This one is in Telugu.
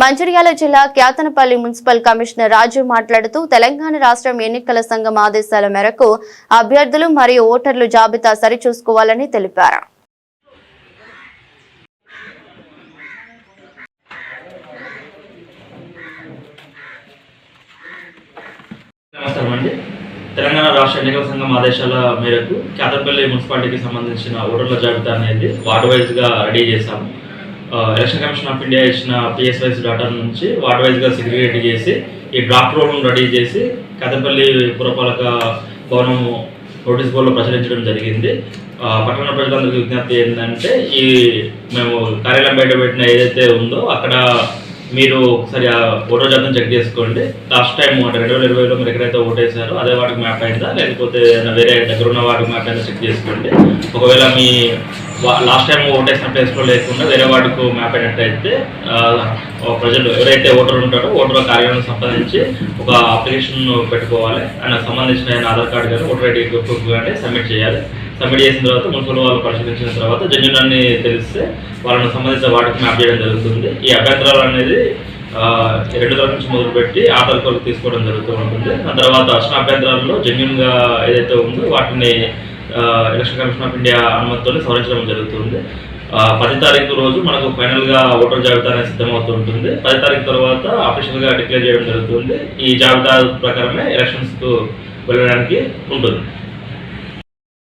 మంచిర్యాల జిల్లా క్యాతనపల్లి మున్సిపల్ కమిషనర్ రాజు మాట్లాడుతూ తెలంగాణ రాష్ట్రం ఎన్నికల సంఘం ఆదేశాల మేరకు అభ్యర్థులు మరియు ఓటర్లు జాబితా సరిచూసుకోవాలని తెలిపారు. తెలంగాణ రాష్ట్ర ఎన్నికల సంఘం ఆదేశాల మేరకు కేతపల్లి మున్సిపాలిటీకి సంబంధించిన ఓటర్ల జాబితా అనేది వార్డు వైజ్గా రెడీ చేశాము. ఎలక్షన్ కమిషన్ ఆఫ్ ఇండియా ఇచ్చిన పిఎస్ వైజ్ డాటా నుంచి వార్డ్ వైజ్గా సెగ్రిగేట్ చేసి ఈ డ్రాఫ్ట్ రోడ్ను రెడీ చేసి కేతపల్లి పురపాలక భవనం నోటీస్ బోర్డులో ప్రచురించడం జరిగింది. పట్టణ ప్రజలందరికీ విజ్ఞప్తి ఏంటంటే ఈ మేము కార్యాలయం బయట పెట్టిన ఏదైతే ఉందో అక్కడ మీరు ఒకసారి ఆ ఓటర్ జాతం చెక్ చేసుకోండి. లాస్ట్ టైం అంటే రెండు వేల ఇరవైలో మీరు ఎక్కడైతే ఓటేసారో అదే వాటికి మ్యాప్ అయిందా? లేకపోతే ఏదైనా వేరే దగ్గర ఉన్న వాటికి మ్యాప్ అయిందా చెక్ చేసుకోండి. ఒకవేళ మీ లాస్ట్ టైం ఓటేసిన ప్లేస్లో లేకుండా వేరే వాటికి మ్యాప్ అయినట్టయితే ప్రజలు ఎవరైతే ఓటర్ ఉంటారో ఓటర్ కార్యాలయం సంబంధించి ఒక అప్లికేషన్ పెట్టుకోవాలి. ఆయన సంబంధించిన ఆయన ఆధార్ కార్డు కానీ ఓటర్ ఐడి ప్రూఫ్ కానీ సబ్మిట్ చేయాలి. సబ్మిట్ చేసిన తర్వాత మున్సిపల్ వాళ్ళు పరిశీలించిన తర్వాత జెన్యున్ అని తెలిస్తే వాళ్ళని సంబంధించిన వాటికి మ్యాప్ చేయడం జరుగుతుంది. ఈ అభ్యంతరాలు అనేది రెండు తరగతి నుంచి మొదలుపెట్టి ఆధార్ తరగతి తీసుకోవడం జరుగుతూ ఉంటుంది. ఆ తర్వాత వచ్చిన అభ్యంతరాల్లో జెన్యున్గా ఏదైతే ఉందో వాటిని ఎలక్షన్ కమిషన్ ఆఫ్ ఇండియా అనుమతితో సవరించడం జరుగుతుంది. పది తారీఖు రోజు మనకు ఫైనల్గా ఓటర్ జాబితా అనేది సిద్ధమవుతుంటుంది. పది తారీఖు తర్వాత అఫీషియల్గా డిక్లేర్ చేయడం జరుగుతుంది. ఈ జాబితా ప్రకారమే ఎలక్షన్స్కు వెళ్ళడానికి ఉంటుంది.